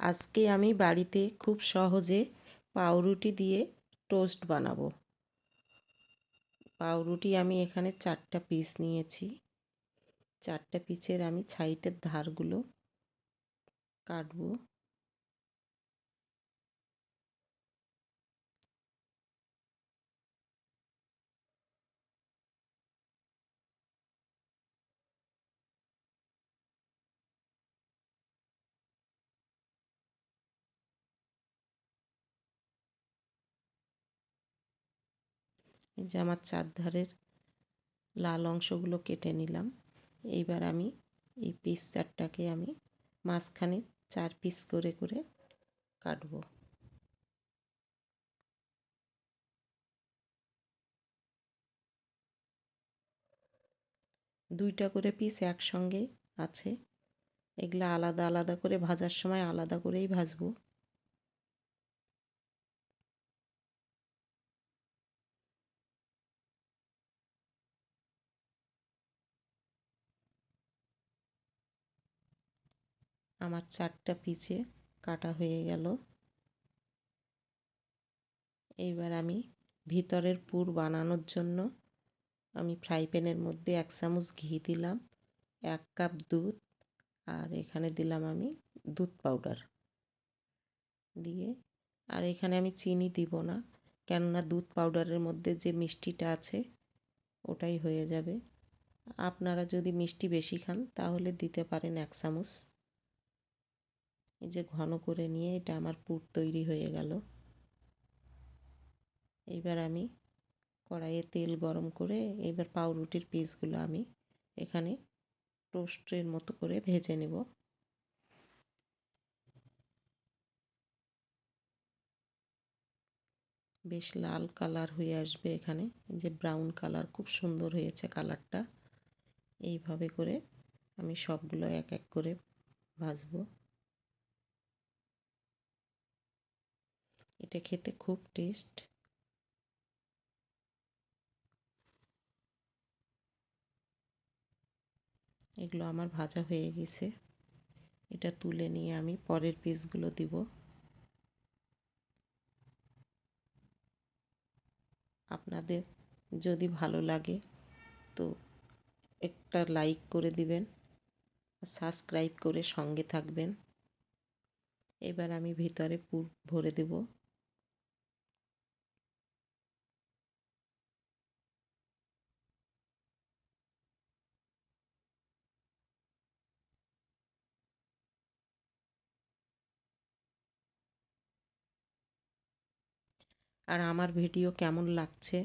আজকে আমি বাড়িতে খুব সহজে পাউরুটি দিয়ে টোস্ট বানাবো। পাউরুটি আমি এখানে চারটা পিস নিয়েছি। চারটা পিসের আমি ছাইটের ধারগুলো কাটবো। আমার চারধারের লাল অংশগুলো কেটে নিলাম। এইবার আমি এই পিস চারটাকে আমি মাঝখানে চার পিস করে করে কাটবো। দুইটা করে পিস একসঙ্গে আছে। এগুলো আলাদা আলাদা করে ভাজার সময় আলাদা করেই ভাজবো। আমার চারটা পিচে কাটা হয়ে গেল। এইবার আমি ভিতরের পুর বানানোর জন্য আমি ফ্রাই প্যানের মধ্যে এক চামচ ঘি দিলাম, এক কাপ দুধ, আর এখানে দিলাম আমি দুধ পাউডার। দিয়ে, আর এখানে আমি চিনি দিব না, কেননা দুধ পাউডারের মধ্যে যে মিষ্টিটা আছে ওটাই হয়ে যাবে। আপনারা যদি মিষ্টি বেশি খান তাহলে দিতে পারেন এক চামচ। এই যে ঘন করে নিয়ে এটা আমার পুর তৈরি হয়ে গেল। এইবার আমি কড়াইয়ে তেল গরম করে এবার পাউরুটির পিসগুলো আমি এখানে টোস্টের মতো করে ভেজে নেব। বেশ লাল কালার হয়ে আসবে এখানে। যে ব্রাউন কালার, খুব সুন্দর হয়েছে কালারটা। এইভাবে করে আমি সবগুলো এক এক করে ভাজবো। এটা খেতে খুব টেস্ট এগুলো আমার ভাজা হয়ে গেছে। এটা তুলে নিয়ে আমি পরের পিসগুলো দিব। আপনাদের যদি ভালো লাগে তো একটা লাইক করে দিবেন সাবস্ক্রাইব করে সঙ্গে থাকবেন। এবার আমি ভিতরে পুর ভরে দেবো। আর আমার ভিডিও কেমন লাগছে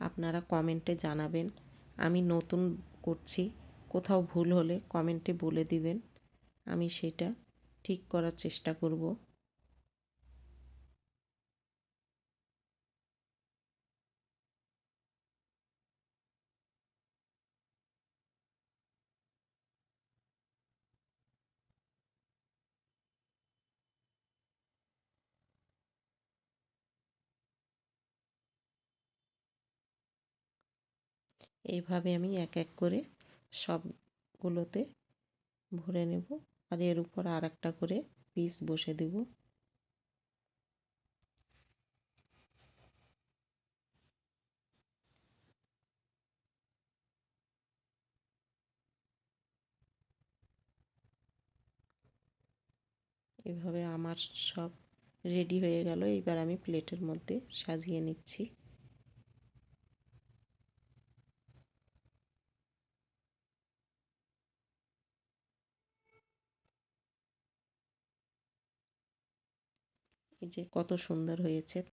আপনারা কমেন্টে জানাবেন। আমি নতুন করছি, কোথাও ভুল হলে কমেন্টে বলে দিবেন। আমি সেটা ঠিক করার চেষ্টা করব। এইভাবে আমি এক এক করে সবগুলোতে ভরে নেব আর এর উপর আর একটা করে পিস বসে দেব। এভাবে আমার সব রেডি হয়ে গেল। এইবার আমি প্লেটের মধ্যে সাজিয়ে নিচ্ছি। এই যে কত সুন্দর হয়েছে।